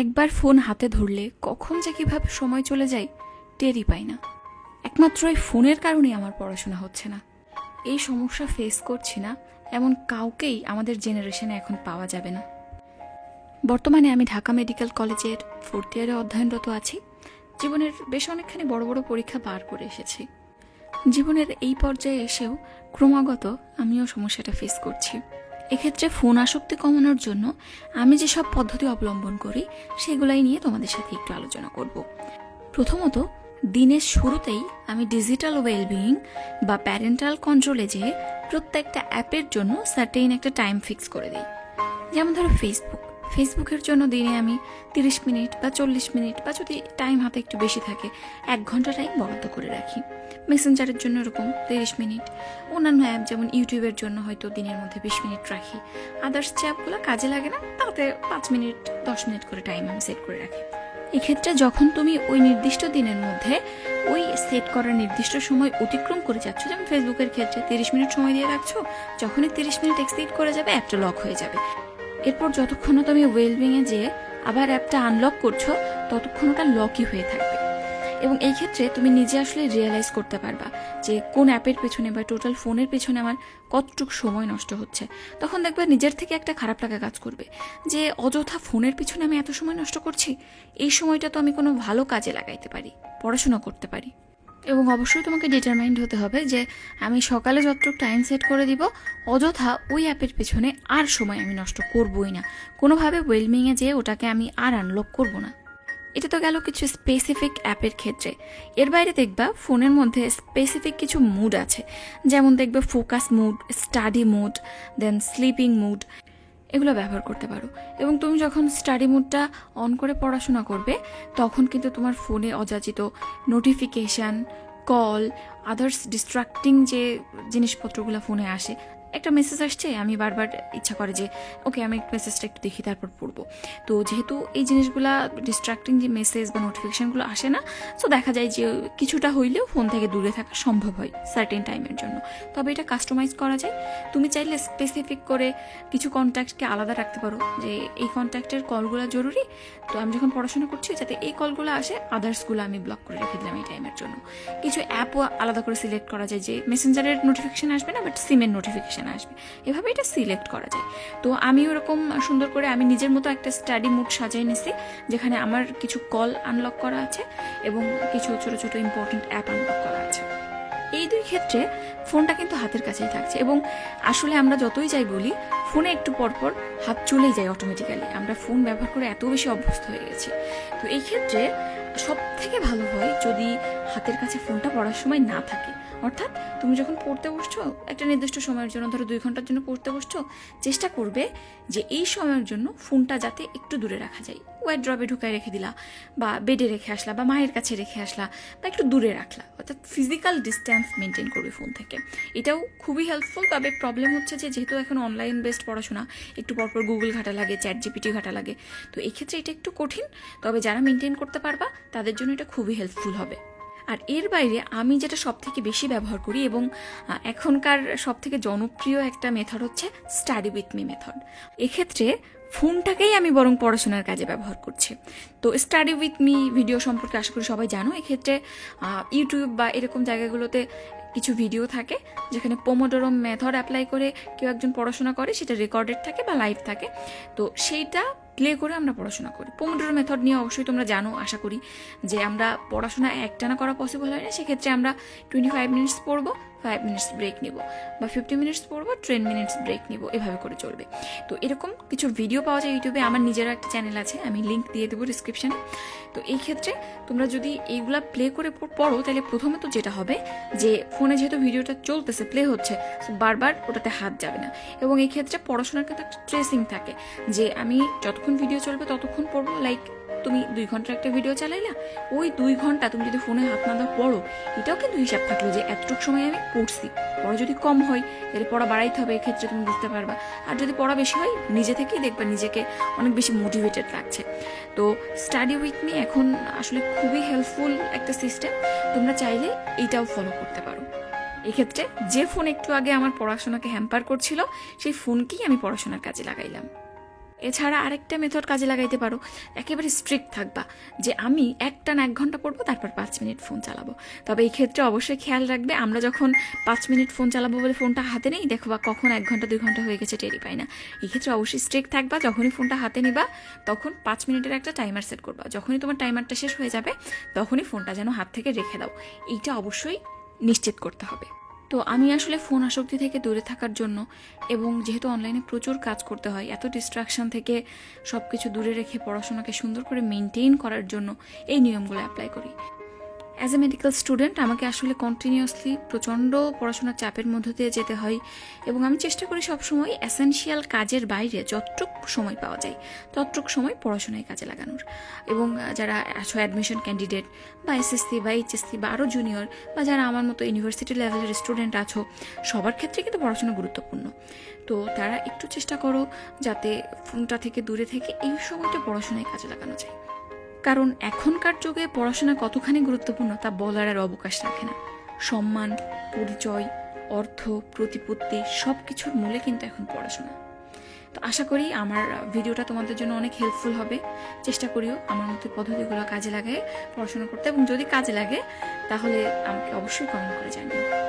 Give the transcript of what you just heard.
একবার ফোন হাতে ধরলে কখন যে কীভাবে সময় চলে যায়, টেরই পাই না। একমাত্র এই ফোনের কারণেই আমার পড়াশোনা হচ্ছে না। এই সমস্যা ফেস করছি না, এমন কাউকেই আমাদের জেনারেশনে এখন পাওয়া যাবে না। বর্তমানে আমি ঢাকা মেডিকেল কলেজের ফোর্থ ইয়ারে অধ্যয়নরত আছি। জীবনের বেশ অনেকখানি বড় বড় পরীক্ষা পার করে এসেছি। জীবনের এই পর্যায়ে এসেও ক্রমাগত আমিও সমস্যাটা ফেস করছি। এক্ষেত্রে ফোন আসক্তি কমানোর জন্য আমি যেসব পদ্ধতি অবলম্বন করি, সেগুলাই নিয়ে তোমাদের সাথে একটু আলোচনা করব। প্রথমত, দিনের শুরুতেই আমি ডিজিটাল ওয়েলবিং বা প্যারেন্টাল কন্ট্রোলে যেয়ে প্রত্যেকটা অ্যাপের জন্য সার্টেইন একটা টাইম ফিক্স করে দিই। যেমন ধরো ফেসবুক ফেসবুকের জন্য দিনে আমি তিরিশ মিনিট বা চল্লিশ মিনিট বা যদি টাইম হাতে একটু বেশি থাকে, এক ঘণ্টা টাইম বরাদ্দ করে রাখি। মেসেঞ্জারের জন্য এরকম তিরিশ মিনিট। অন্যান্য অ্যাপ যেমন ইউটিউবের জন্য হয়তো দিনের মধ্যে বিশ মিনিট রাখি। আদার্স যে অ্যাপগুলো কাজে লাগে না, তাতে পাঁচ মিনিট, দশ মিনিট করে টাইম আমি সেট করে রাখি। এক্ষেত্রে যখন তুমি ওই নির্দিষ্ট দিনের মধ্যে ওই সেট করার নির্দিষ্ট সময় অতিক্রম করে যাচ্ছ, যেমন ফেসবুকের ক্ষেত্রে তিরিশ মিনিট সময় দিয়ে রাখছো, যখনই তিরিশ মিনিট এক্সিড করে যাবে, অ্যাপটা লক হয়ে যাবে। এরপর যতক্ষণ তুমি ওয়েলবিংয়ে যেয়ে আবার অ্যাপটা আনলক করছ, ততক্ষণ ওটা লকই হয়ে থাকবে। এবং এই ক্ষেত্রে তুমি নিজে আসলে রিয়েলাইজ করতে পারবা যে কোন অ্যাপের পেছনে বা টোটাল ফোনের পেছনে আমার কতটুকু সময় নষ্ট হচ্ছে। তখন দেখবে নিজের থেকে একটা খারাপ লাগা কাজ করবে যে অযথা ফোনের পিছনে আমি এত সময় নষ্ট করছি? এই সময়টা তো আমি কোনো ভালো কাজে লাগাইতে পারি, পড়াশোনা করতে পারি। এবং অবশ্যই তোমাকে ডিটারমাইন্ড হতে হবে যে আমি সকালে যতটুকু টাইম সেট করে দিব, অযথা ওই অ্যাপের পেছনে আর সময় আমি নষ্ট করবই না। কোনোভাবে ওয়েলমিংয়ে যেয়ে ওটাকে আমি আর আনলক করব না। এটা তো গেল কিছু স্পেসিফিক অ্যাপের ক্ষেত্রে। এর বাইরে দেখবা ফোনের মধ্যে স্পেসিফিক কিছু মুড আছে। যেমন দেখবে focus mood study mood then sleeping mood এগুলো ব্যবহার করতে পারো। এবং তুমি যখন স্টাডি মুডটা অন করে পড়াশোনা করবে, তখন কিন্তু তোমার ফোনে অযাচিত নোটিফিকেশান কল আদার্স ডিস্ট্রাক্টিং যে জিনিসপত্রগুলো ফোনে আসে একটা মেসেজ আসছে, আমি বারবার ইচ্ছা করে যে ওকে আমি মেসেজটা একটু দেখি, তারপর পড়ব। তো যেহেতু এই জিনিসগুলা ডিস্ট্রাক্টিং যে মেসেজ বা নোটিফিকেশানগুলো আসে না সো দেখা যায় যে কিছুটা হইলেও ফোন থেকে দূরে থাকা সম্ভব হয় সার্টেন টাইমের জন্য। তবে এটা কাস্টমাইজ করা যায়। তুমি চাইলে স্পেসিফিক করে কিছু কন্ট্যাক্টকে আলাদা রাখতে পারো, যে এই কন্ট্যাক্টের কলগুলো জরুরি। তো আমি যখন পড়াশোনা করছি, যাতে এই কলগুলো আসে আদার্সগুলো আমি ব্লক করে রেখে দিলাম এই টাইমের জন্য। কিছু অ্যাপও আলাদা করে সিলেক্ট করা যায়, যে মেসেঞ্জারের নোটিফিকেশান আসবে না বাট সিমের নোটিফিকেশান আসবে। এভাবে এটা সিলেক্ট করা যায়। তো আমি ওরকম সুন্দর করে আমি নিজের মতো একটা স্টাডি মুড সাজিয়ে নিছি, যেখানে আমার কিছু কল আনলক করা আছে এবং কিছু ছোট ছোট ইম্পর্টেন্ট অ্যাপ আনলক করা আছে। এই দুই ক্ষেত্রে ফোনটা কিন্তু হাতের কাছেই থাকছে এবং আসলে আমরা যতই যাই বলি, ফোনে একটু পরপর হাত চলেই যায় অটোমেটিক্যালি আমরা ফোন ব্যবহার করে এত বেশি অভ্যস্ত হয়ে গেছি। তো এই ক্ষেত্রে সব থেকে ভালো হয় যদি হাতের কাছে ফোনটা পড়ার সময় না থাকে। অর্থাৎ তুমি যখন পড়তে বসছো, একটা নির্দিষ্ট সময়ের জন্য, ধরো দুই ঘণ্টার জন্য পড়তে বসছো, চেষ্টা করবে যে এই সময়ের জন্য ফোনটা যাতে একটু দূরে রাখা যায়। ওয়াইড ড্রপে ঢুকায় রেখে দিলা, বা বেডে রেখে আসলা, বা মায়ের কাছে রেখে আসলা, বা একটু দূরে রাখলা। অর্থাৎ ফিজিক্যাল ডিস্ট্যান্স মেনটেন করবে ফোন থেকে। এটাও খুবই হেল্পফুল তবে প্রবলেম হচ্ছে যে যেহেতু এখন অনলাইন বেসড পড়াশোনা, একটু পরপর গুগল ঘাটা লাগে চ্যাট জিপিটি ঘাটা লাগে। তো এক্ষেত্রে এটা একটু কঠিন, তবে যারা মেনটেন করতে পারবা, তাদের জন্য এটা খুবই হেল্পফুল হবে। আর এর বাইরে আমি যেটা সব থেকে বেশি ব্যবহার করি এবং এখনকার সব থেকে জনপ্রিয় একটা মেথড হচ্ছে স্টাডি উইথ মি মেথড এক্ষেত্রে ফোনটাকেই আমি বরং পড়াশোনার কাজে ব্যবহার করছি। তো স্টাডি উইথ মি ভিডিও সম্পর্কে আশা করি সবাই জানো। এক্ষেত্রে ইউটিউব বা এরকম জায়গাগুলোতে কিছু ভিডিও থাকে, যেখানে পোমোডোরো মেথড অ্যাপ্লাই করে কেউ একজন পড়াশোনা করে, সেটা রেকর্ডেড থাকে বা লাইভ থাকে। তো সেইটা প্লে করে আমরা পড়াশোনা করি। পোমোডোরো মেথড নিয়ে অবশ্যই তোমরা জানো, আশা করি যে আমরা পড়াশোনা একটানা করা পসিবল হয় না। সেক্ষেত্রে আমরা টোয়েন্টি ফাইভ মিনিটস পড়ব। ফাইভ মিনিটস ব্রেক নিব বা ফিফটি মিনিটস পড়ব টেন মিনিটস ব্রেক নিব, এভাবে করে চলবে। তো এরকম কিছু ভিডিও পাওয়া যায় ইউটিউবে আমার নিজেরও একটা চ্যানেল আছে, আমি লিঙ্ক দিয়ে দেবো ডিসক্রিপশানে তো এই ক্ষেত্রে তোমরা যদি এইগুলা প্লে করে পড়ো, তাহলে প্রথমে তো যেটা হবে যে ফোনে যেহেতু ভিডিওটা চলতেছে প্লে হচ্ছে বারবার ওটাতে হাত যাবে না। এবং এই ক্ষেত্রে পড়াশোনার কিন্তু একটা ট্রেসিং থাকে যে আমি যতক্ষণ ভিডিও চলবে, ততক্ষণ পড়ব লাইক তুমি দুই ঘণ্টার একটা ভিডিও চালাইলা, ওই দুই ঘণ্টা তুমি যদি ফোনে হাত না দাও পড়ো, এটাও কিন্তু হিসাব থাকল যে এতটুকু সময় আমি পড়ছি। পড়া যদি কম হয়, তাহলে পড়া বাড়াইতে হবে, এক্ষেত্রে তুমি বুঝতে পারবা। আর যদি পড়া বেশি হয়, নিজে থেকেই দেখবা নিজেকে অনেক বেশি মোটিভেটেড লাগছে। তো স্টাডি উইথ মি এখন আসলে খুবই হেল্পফুল একটা সিস্টেম তোমরা চাইলে এইটাও ফলো করতে পারো। এক্ষেত্রে যে ফোন একটু আগে আমার পড়াশোনাকে হ্যাম্পার করছিল, সেই ফোনকেই আমি পড়াশোনার কাজে লাগাইলাম। এছাড়া আরেকটা মেথড কাজে লাগাইতে পারো। একেবারে স্ট্রিক্ট থাকবা যে আমি একটা না এক ঘণ্টা পড়ব তারপর পাঁচ মিনিট ফোন চালাবো। তবে এই ক্ষেত্রে অবশ্যই খেয়াল রাখবে, আমরা যখন পাঁচ মিনিট ফোন চালাবো বলে ফোনটা হাতে নেই, দেখো বা কখন এক ঘণ্টা, দুই ঘণ্টা হয়ে গেছে টেরি পাই না। এই ক্ষেত্রে অবশ্যই স্ট্রিক্ট থাকবা, যখনই ফোনটা হাতে নিবা, তখন পাঁচ মিনিটের একটা টাইমার সেট করবা। যখনই তোমার টাইমারটা শেষ হয়ে যাবে, তখনই ফোনটা যেন হাত থেকে রেখে দাও। এইটা অবশ্যই নিশ্চিত করতে হবে। তো আমি আসলে ফোন আসক্তি থেকে দূরে থাকার জন্য এবং যেহেতু অনলাইনে প্রচুর কাজ করতে হয়, এত ডিস্ট্রাকশন থেকে সব কিছু দূরে রেখে পড়াশোনাকে সুন্দর করে মেনটেন করার জন্য এই নিয়মগুলো অ্যাপ্লাই করি। অ্যাজ এ মেডিকেল স্টুডেন্ট আমাকে আসলে কন্টিনিউয়াসলি প্রচণ্ড পড়াশোনার চাপের মধ্য দিয়ে যেতে হয় এবং আমি চেষ্টা করি সবসময় অ্যাসেনশিয়াল কাজের বাইরে যতটুক সময় পাওয়া যায়, ততটুক সময় পড়াশোনায় কাজে লাগানোর। এবং যারা আছো অ্যাডমিশন ক্যান্ডিডেট বা এসএসসি বা এইচএসসি বা আরও জুনিয়র বা যারা আমার মতো ইউনিভার্সিটি লেভেলের স্টুডেন্ট আছো, সবার ক্ষেত্রে কিন্তু পড়াশোনা গুরুত্বপূর্ণ। তো তারা একটু চেষ্টা করো যাতে ফোনটা থেকে দূরে থেকে এই সময়টা পড়াশোনায় কাজে লাগানো যায়। কারণ এখনকার যুগে পড়াশোনা কতখানি গুরুত্বপূর্ণ তা বলার আর অবকাশ রাখে না। সম্মান, পরিচয়, অর্থ, প্রতিপত্তি সব কিছুর মূলে কিন্তু এখন পড়াশোনা। তো আশা করি আমার ভিডিওটা তোমাদের জন্য অনেক হেল্পফুল হবে। চেষ্টা করিও আমার মতো পদ্ধতিগুলো কাজে লাগে পড়াশোনা করতে এবং যদি কাজে লাগে, তাহলে আমাকে অবশ্যই কমেন্ট করে জানিও।